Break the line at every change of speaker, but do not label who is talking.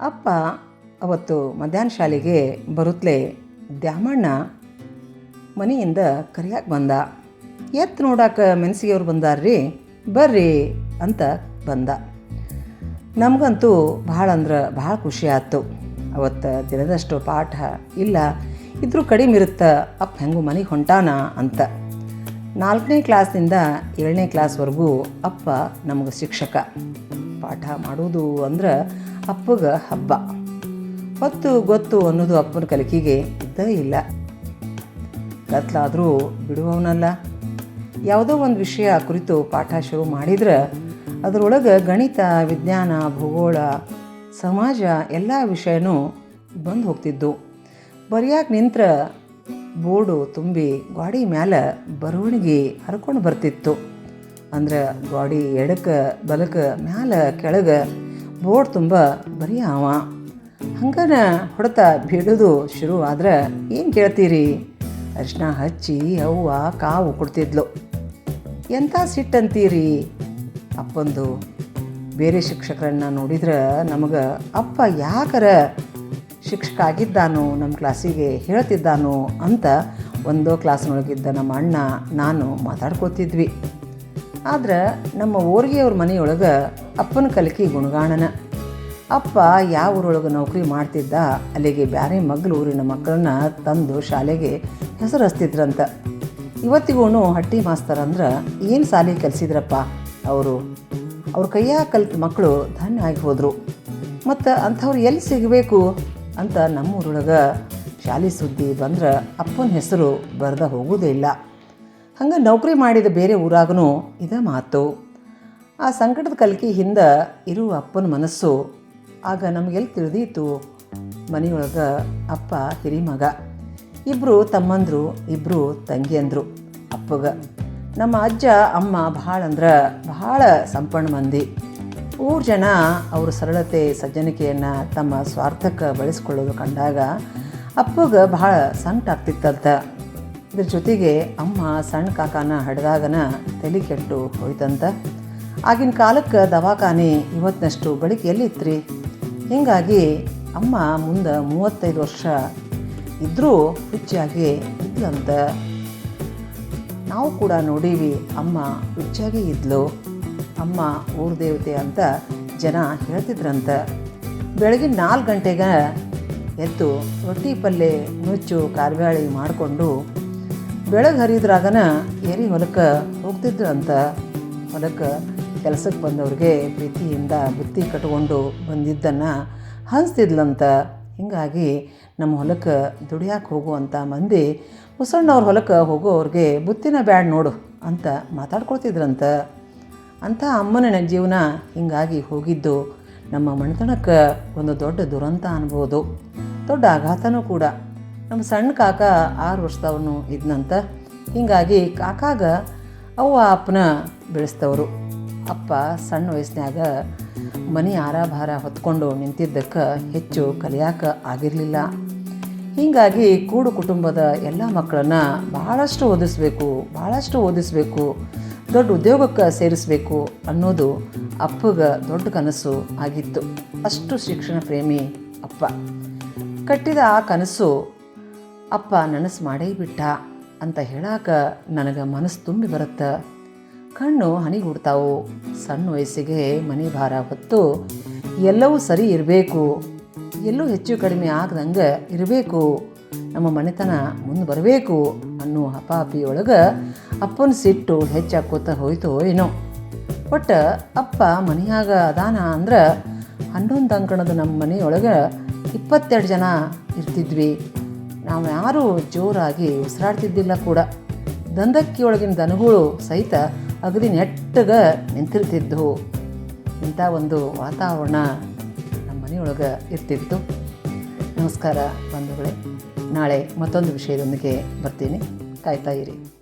ಅಪ್ಪ ಅವತ್ತು ಮಧ್ಯಾಹ್ನ ಶಾಲೆಗೆ ಬರುತ್ತಲೇ ದ್ಯಾಮಣ್ಣ ಮನೆಯಿಂದ ಕರಿಯಾಕೆ ಬಂದ. ಎತ್ತು ನೋಡಾಕ ಮೆಣಸಿಗೆಯವ್ರು ಬಂದಾರ್ರಿ, ಬರ್ರಿ ಅಂತ ಬಂದ. ನಮಗಂತೂ ಭಾಳ ಅಂದ್ರೆ ಭಾಳ ಖುಷಿ ಆಯ್ತು. ಅವತ್ತು ದಿನದಷ್ಟು ಪಾಠ ಇಲ್ಲ, ಇದ್ರೂ ಕಡಿಮೆ ಇರುತ್ತೆ, ಅಪ್ಪ ಹೆಂಗೂ ಮನೆಗೆ ಹೊಂಟಾನ ಅಂತ. ನಾಲ್ಕನೇ ಕ್ಲಾಸ್ನಿಂದ ಏಳನೇ ಕ್ಲಾಸ್ವರೆಗೂ ಅಪ್ಪ ನಮಗೆ ಶಿಕ್ಷಕ. ಪಾಠ ಮಾಡೋದು ಅಂದ್ರೆ ಅಪ್ಪಗೆ ಹಬ್ಬ. ಹೊತ್ತು ಗೊತ್ತು ಅನ್ನೋದು ಅಪ್ಪನ ಕಲಿಕೆಗೆ ಇದ್ದ ಇಲ್ಲ. ಕತ್ಲಾದರೂ ಬಿಡುವವನಲ್ಲ. ಯಾವುದೋ ಒಂದು ವಿಷಯ ಕುರಿತು ಪಾಠ ಶುರು ಮಾಡಿದ್ರೆ ಅದರೊಳಗೆ ಗಣಿತ, ವಿಜ್ಞಾನ, ಭೂಗೋಳ, ಸಮಾಜ ಎಲ್ಲ ವಿಷಯನೂ ಬಂದು ಹೋಗ್ತಿದ್ದು. ಬರೆಯಾಕೆ ನಿಂತ್ರ ಬೋರ್ಡು ತುಂಬಿ ಗಾಡಿ ಮ್ಯಾಲೆ ಬರವಣಿಗೆ ಹರ್ಕೊಂಡು ಬರ್ತಿತ್ತು. ಅಂದ್ರೆ ಗಾಡಿ ಎಡಕ್ಕೆ ಬಲಕ್ಕೆ ಮ್ಯಾಲೆ ಕೆಳಗೆ ಬೋರ್ಡ್ ತುಂಬ ಬರೀ ಅವ. ಹಂಗನ ಹೊಡೆತ ಬಿಡೋದು ಶುರು ಆದ್ರೆ ಏನು ಕೇಳ್ತೀರಿ? ಅರಿಶಿನ ಹಚ್ಚಿ ಅವ್ವ ಕಾವು ಕೊಡ್ತಿದ್ಲು. ಎಂಥ ಸಿಟ್ಟಂತೀರಿ ಅಪ್ಪಂದು ಬೇರೆ ಶಿಕ್ಷಕರನ್ನ ನೋಡಿದ್ರೆ ನಮಗೆ ಅಪ್ಪ ಯಾಕರ ಶಿಕ್ಷಕ ಆಗಿದ್ದಾನೋ ನಮ್ಮ ಕ್ಲಾಸಿಗೆ ಹೇಳ್ತಿದ್ದಾನೋ ಅಂತ ಒಂದೋ ಕ್ಲಾಸ್ನೊಳಗಿದ್ದ ನಮ್ಮ ಅಣ್ಣ ನಾನು ಮಾತಾಡ್ಕೋತಿದ್ವಿ. ಆದ್ರೆ ನಮ್ಮ ಊರಿಗೆಯವ್ರ ಮನೆಯೊಳಗೆ ಅಪ್ಪನ ಕಲಿಕೆ ಗುಣಗಾಣನ. ಅಪ್ಪ ಯಾವ ಊರೊಳಗೆ ನೌಕರಿ ಮಾಡ್ತಿದ್ದ ಅಲ್ಲಿಗೆ ಬೇರೆ ಮಗ್ಳು ಊರಿನ ಮಕ್ಕಳನ್ನ ತಂದು ಶಾಲೆಗೆ ಹೆಸರು ಹಚ್ತಿದ್ರಂತ ಇವತ್ತಿಗೂ ಹಟ್ಟಿ ಮಾಸ್ತರ್ ಅಂದ್ರೆ ಏನು ಸಾಲಿ ಕಲಿಸಿದ್ರಪ್ಪ ಅವರು. ಅವ್ರ ಕೈಯಾಗ ಕಲಿತ ಮಕ್ಕಳು ಧನ್ಯ ಆಗಿ ಹೋದರು. ಮತ್ತು ಅಂಥವ್ರು ಎಲ್ಲಿ ಸಿಗಬೇಕು ಅಂತ ನಮ್ಮೂರೊಳಗೆ ಶಾಲೆ ಸುದ್ದಿ ಬಂದ್ರೆ ಅಪ್ಪನ ಹೆಸರು ಬರೆದ ಹೋಗೋದೇ ಇಲ್ಲ. ಹಂಗೆ ನೌಕರಿ ಮಾಡಿದ ಬೇರೆ ಊರಾಗೂ ಇದೇ ಮಾತು. ಆ ಸಂಕಟದ ಕಲಿಕೆ ಹಿಂದೆ ಇರುವ ಅಪ್ಪನ ಮನಸ್ಸು ಆಗ ನಮಗೆಲ್ಲಿ ತಿಳಿದೀತು. ಮನೆಯೊಳಗೆ ಅಪ್ಪ, ಹಿರಿ ಮಗ. ಇಬ್ಬರು ತಮ್ಮಂದರು ಇಬ್ಬರು ತಂಗಿಯಂದರು ಅಪ್ಪಗ. ನಮ್ಮ ಅಜ್ಜ, ಅಮ್ಮ ಭಾಳ ಅಂದ್ರೆ ಭಾಳ ಸಂಪನ್ನ ಮಂದಿ. ಊರು ಜನ ಅವ್ರ ಸರಳತೆ, ಸಜ್ಜನಿಕೆಯನ್ನು ತಮ್ಮ ಸ್ವಾರ್ಥಕ್ಕೆ ಬಳಸ್ಕೊಳ್ಳೋದು ಕಂಡಾಗ ಅಪ್ಪಗೆ ಭಾಳ ಸಂಕಟ ಆಗ್ತಿತ್ತಂತ. ಇದ್ರ ಜೊತೆಗೆ ಅಮ್ಮ ಸಣ್ಣ ಕಾಕಾನ ಹಡ್ದಾಗನ ತಲೆ ಕೆಟ್ಟು ಹೋಯ್ತಂತ. ಆಗಿನ ಕಾಲಕ್ಕೆ ದವಾಖಾನೆ ಇವತ್ತಿನಷ್ಟು ಬಳಕೆಯಲ್ಲಿ ಇತ್ರಿ ಹೀಗಾಗಿ ಅಮ್ಮ ಮುಂದೆ ಮೂವತ್ತೈದು ವರ್ಷ ಇದ್ದರೂ ಹುಚ್ಚಾಗಿ ಇದ್ಲಂತ. ನಾವು ಕೂಡ ನೋಡೀವಿ ಅಮ್ಮ ಹುಚ್ಚಾಗಿ ಇದ್ಲು. ಅಮ್ಮ ಊರ ದೇವತೆ ಅಂತ ಜನ ಹೇಳ್ತಿದ್ರಂತ. ಬೆಳಗಿನ ನಾಲ್ಕು ಗಂಟೆಗೆ ಎದ್ದು ರೊಟ್ಟಿ ಪಲ್ಯ ನುಚ್ಚು ಕಾರ್ಬ್ಯಾಳಿ ಮಾಡಿಕೊಂಡು ಬೆಳಗ್ಗೆ ಹರಿದ್ರಾಗನ ಏರಿ ಹೊಲಕ್ಕೆ ಹೋಗ್ತಿದ್ರಂತ ಹೊಲಕ್ಕೆ ಕೆಲಸಕ್ಕೆ ಬಂದವ್ರಿಗೆ ಪ್ರೀತಿಯಿಂದ ಬುತ್ತಿ ಕಟ್ಕೊಂಡು ಬಂದಿದ್ದನ್ನು ಹಂಚ್ತಿದ್ಲಂತ ಹೀಗಾಗಿ ನಮ್ಮ ಹೊಲಕ್ಕೆ ದುಡಿಯಾಕೆ ಹೋಗುವಂಥ ಮಂದಿ ಮುಸಣ್ಣವ್ರ ಹೊಲಕ್ಕೆ ಹೋಗೋವ್ರಿಗೆ ಬುತ್ತಿನ ಬ್ಯಾಡ್ ನೋಡು ಅಂತ ಮಾತಾಡ್ಕೊಳ್ತಿದ್ರಂತ. ಅಂಥ ಅಮ್ಮನ ಜೀವನ ಹೀಗಾಗಿ ಹೋಗಿದ್ದು ನಮ್ಮ ಮನೆತನಕ್ಕೆ ಒಂದು ದೊಡ್ಡ ದುರಂತ ಅನ್ಬೋದು. ದೊಡ್ಡ ಆಘಾತನೂ ಕೂಡ. ನಮ್ಮ ಸಣ್ಣ ಕಾಕ ಆರು ವರ್ಷದವನು ಇದ್ನಂತ. ಹೀಗಾಗಿ ಕಾಕಾಗ ಅವ್ವ ಅಪ್ಪನ ಬೆಳೆಸ್ತವರು. ಅಪ್ಪ ಸಣ್ಣ ವಯಸ್ಸಿನಾಗ ಮನೆ ಆರಾಭಾರ ಹೊತ್ಕೊಂಡು ನಿಂತಿದ್ದಕ್ಕೆ ಹೆಚ್ಚು ಕಲಿಯಾಕ ಆಗಿರಲಿಲ್ಲ. ಹೀಗಾಗಿ ಕೂಡು ಕುಟುಂಬದ ಎಲ್ಲ ಮಕ್ಕಳನ್ನ ಭಾಳಷ್ಟು ಓದಿಸ್ಬೇಕು ಭಾಳಷ್ಟು ಓದಿಸ್ಬೇಕು, ದೊಡ್ಡ ಉದ್ಯೋಗಕ್ಕೆ ಸೇರಿಸ್ಬೇಕು ಅನ್ನೋದು ಅಪ್ಪಗೆ ದೊಡ್ಡ ಕನಸು ಆಗಿತ್ತು. ಅಷ್ಟು ಶಿಕ್ಷಣ ಪ್ರೇಮಿ ಅಪ್ಪ. ಕಟ್ಟಿದ ಆ ಕನಸು ಅಪ್ಪ ನನಸು ಮಾಡೇ ಬಿಟ್ಟ ಅಂತ ಹೇಳಾಕ ನನಗೆ ಮನಸ್ಸು ತುಂಬಿ ಬರುತ್ತೆ. ಕಣ್ಣು ಹನಿಗೂಡ್ತಾವು. ಸಣ್ಣ ವಯಸ್ಸಿಗೆ ಮನೆ ಭಾರ ಹೊತ್ತು ಎಲ್ಲವೂ ಸರಿ ಇರಬೇಕು. ಎಲ್ಲೂ ಹೆಚ್ಚು ಕಡಿಮೆ ಆಗದಂಗೆ ಇರಬೇಕು. ನಮ್ಮ ಮನೆತನ ಮುಂದೆ ಬರಬೇಕು ಅನ್ನೋ ಹಪಾಪಿಯೊಳಗೆ ಅಪ್ಪನ ಸಿಟ್ಟು ಹೆಚ್ಚಾಕೋತ ಹೋಯ್ತೋ ಏನೋ. ಒಟ್ಟು ಅಪ್ಪ ಮನೆಯಾಗ ಅದಾನ ಅಂದ್ರೆ ಹನ್ನೊಂದು ಅಂಕಣದ ನಮ್ಮ ಮನೆಯೊಳಗೆ ಇಪ್ಪತ್ತೆರಡು ಜನ ಇರ್ತಿದ್ವಿ. ನಾವು ಯಾರೂ ಜೋರಾಗಿ ಉಸಿರಾಡ್ತಿದ್ದಿಲ್ಲ ಕೂಡ. ದಂದಕ್ಕಿಯೊಳಗಿನ ದನಗಳು ಸಹಿತ ಅಗದಿ ನೆಟ್ಟಗ ನಿಂತಿರ್ತಿದ್ದವು ಇಂಥ ಒಂದು ವಾತಾವರಣ ನಮ್ಮ ಮನೆಯೊಳಗೆ ಇರ್ತಿತ್ತು. ನಮಸ್ಕಾರ ಬಂಧುಗಳೇ. ನಾಳೆ ಮತ್ತೊಂದು ವಿಷಯದೊಂದಿಗೆ ಬರ್ತೀನಿ. ಕಾಯ್ತಾ ಇರಿ.